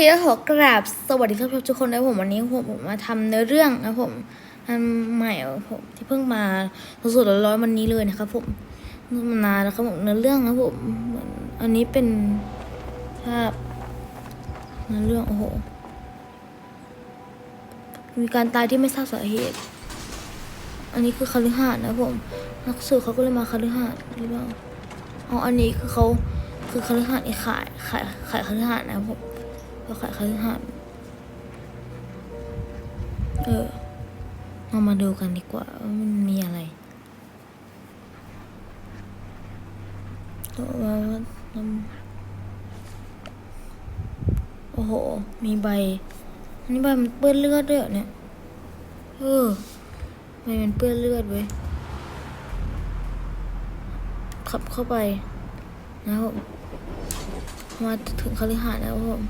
เคขอกราบสวัสดีท่านผู้ชมทุกคนนะผมวันนี้ผมผมมาทำเนื้อเรื่องนะผมอันใหม่ผมที่เพิ่งมาสดๆร้อนๆวันนี้เลยนะครับ ผมมานานแล้วครับผมเนื้อเรื่องนะผมเหมือนอันนี้เป็นภาพเนื้อเรื่องโอ้โหมีการตายที่ไม่ทราบสาเหตุ อันนี้คือคฤหาสน์นะผมนักสืบเขาก็เลยมาคฤหาสน์หรือเปล่าอ๋ออันนี้คือเขาคือคฤหาน์ไอ้ขายขายขายคฤหานนะครั บผมก็ขายคฤหาสน์เออเรามาดูกันดีกว่าว่ามันมีอะไรตัวว่าว่าโอ้โห มีใบ อันนี้ใบมันเปื้อนเลือดด้วยเนี่ย เออ ใบมันเปื้อนเลือดเว้ย ขับเข้าไปนะครับมาถึงคฤหาสน์แล้วครับผม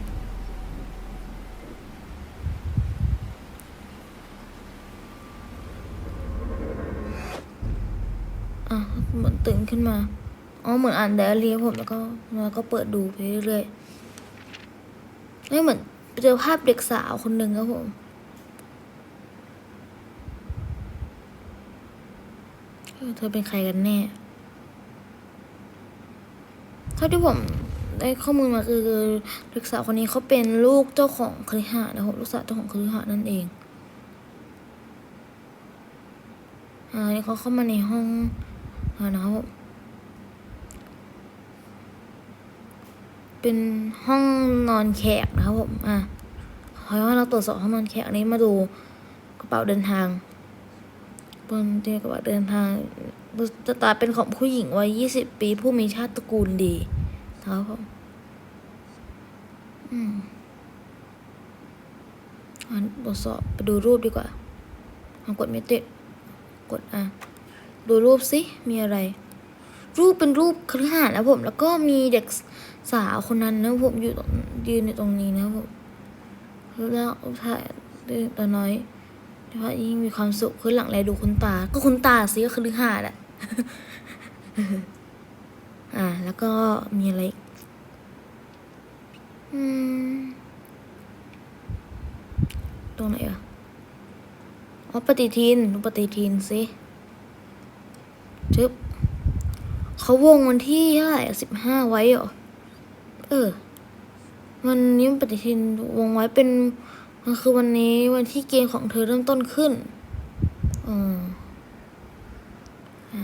อะเหมือนตื่นขึ้นมา อ๋อ เหมือนอ่านไดอารี่ผมแล้วก็แล้วก็เปิดดูไปเรื่อยๆไม่เหมือนเจอภาพเด็กสาวคนหนึ่งครับผม เธอเป็นใครกันแน่ เท่าที่ผมได้ข้อมูลมาคือเด็กสาวคนนี้เขาเป็นลูกเจ้าของคฤหาสน์นะครับลูกสาวเจ้าของคฤหาสน์นั่นเองอ่านี่เขาเข้ามาในห้อง นะครับผมเป็นห้องนอนแขกนะครับผมอะขอให้ว่าเราตรวจสอบห้องนอนแขกนี้มาดูกระเป๋าเดินทางบนเตียงกระเป๋าเดินทางจะตาเป็นของผู้หญิงวัยยี่สิบปี ผู้มีชาติตระกูลดีนะครับผมอืมอ่านตรวจสอบไปดูรูปดีกว่าเอากดไม่ติด กดอะ ดูรูปสิมีอะไร รูปเป็นรูปคฤหาสน์นะผม แล้วก็มีเด็กสาวคนนั้นนะผมอยู่ยืนอยู่ตรงนี้นะผมแล้วถ่ายตัวน้อยแต่ว่ายิ่งมีความสุขขึ้นหลังแลดูคุณตา ก็คุณตาสิก็คฤหาสน์อะอ่า แล้วก็มีอะไรอืมตรงไหนอะอ๋อปฏิทินดูปฏิทินสิ จึ๊บเขาวงวันที่เท่าไหร่สิบห้าไว้เหรอ เออ วันนี้มันปฏิทินวงไว้เป็นมันคือวันนี้วันที่เกณฑ์ของเธอเริ่มต้นขึ้นอ๋ออะ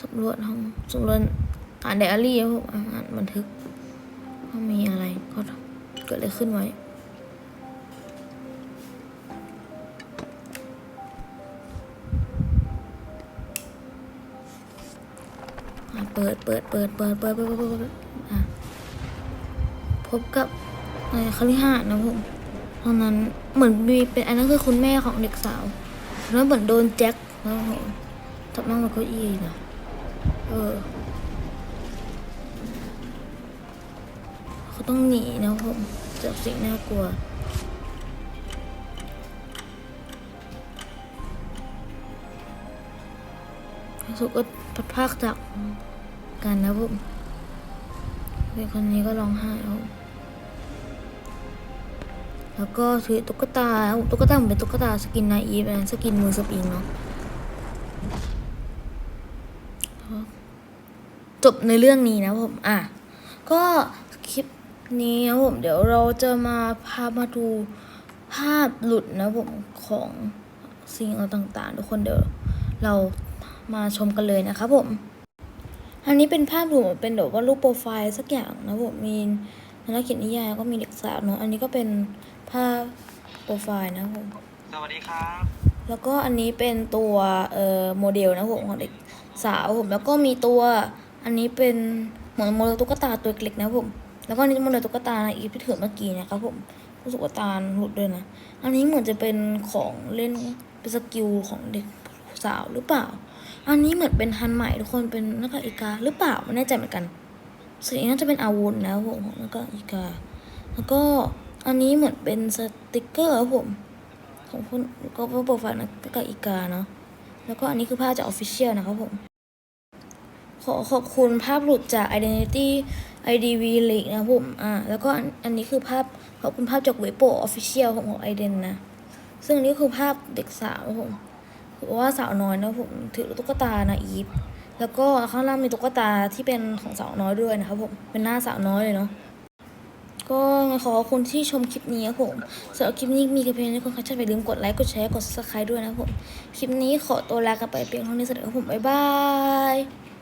สำรวจห้องสำรวจอ่านไดอารี่ครับผมอะอ่านบันทึกว่ามีอะไรก็เกิดอะไรขึ้นไว้ เปิดเปิดเปิดเปิดเปิดเปิดเปิดเปิดเปิดอะพบกับนายคฤหาสน์นะผมตอนนั้นเหมือนมีเป็นอันนั้นคือคุณแม่ของเด็กสาวแล้วเหมือนโดนแจ็คนะผมทับนั่งบนเก้าอี้นะเออเขาต้องหนีนะผมจากสิ่งน่ากลัว สุก็พัดพากจากกันนะผมเด็กคนนี้ก็ร้องไห้ครับแล้วก็ถือตุ๊กตาตุ๊กตาเหมือนเป็นตุ๊กตาสกินนาอีฟนะสกินมือสปริงเนาะจบในเรื่องนี้นะผม อะ ก็คลิปนี้นะผม เดี๋ยวเราจะมาพามาดูภาพหลุดนะผมของสิ่งต่างๆ ทุกคนเดี๋ยวเรา มาชมกันเลยนะครับผม อันนี้เป็นภาพรวมเป็นแบบว่ารูปโปรไฟล์สักอย่างนะผมมีนักเขียนนิยายก็มีเด็กสาวเนาะอันนี้ก็เป็นภาพโปรไฟล์นะครับผมสวัสดีครับ แล้วก็อันนี้เป็นตัวเอ่อโมเดลนะผมของเด็กสาวผมแล้วก็มีตัวอันนี้เป็นเหมือนโมเดลตุ๊กตาตัวเล็กนะผมแล้วก็อันนี้โมเดลตุ๊กตาอีกที่ถือเมื่อกี้นะครับผมรู้สึกว่าตาหลุดด้วยนะ อันนี้เหมือนจะเป็นของเล่นเป็นสกิลของเด็กสาวหรือเปล่า อันนี้เหมือนเป็นฮันใหม่ทุกคนเป็นนักอีกาหรือเปล่าไม่แน่ใจเหมือนกันสิ่งนี้น่าจะเป็นอาวุธนะผมของนักอีกา แล้วก็อันนี้เหมือนเป็นสติกเกอร์ครับผมของคนก็โปรไฟล์นักอีกาเนาะแล้วก็อันนี้คือภาพจากออฟฟิเชียลนะครับผม ขอขอบคุณภาพหลุดจาก Identity IDV League นะผมอ่าแล้วก็อันนี้คือภาพขอบคุณภาพจากเว็บโปออฟฟิเชียลของของไอเดนนะ ซึ่งนนี้คือภาพเด็กสาวผม หรือว่าสาวน้อยนะผมถือตุ๊กตานาอีฟแล้วก็ข้างล่างมีตุ๊กตาที่เป็นของสาวน้อยด้วยนะครับผมเป็นหน้าสาวน้อยเลยเนาะก็ขอขอบคุณที่ชมคลิปนี้ครับผมสำหรับคลิปนี้มีกระเพียงนี้คนค่ะอย่าลืมกดไลค์กดแชร์กดซับสไครต์ด้วยนะครับผมคลิปนี้ขอตัวลากันไปเพียงเท่านี้สวัสดีครับผมบ๊ายบาย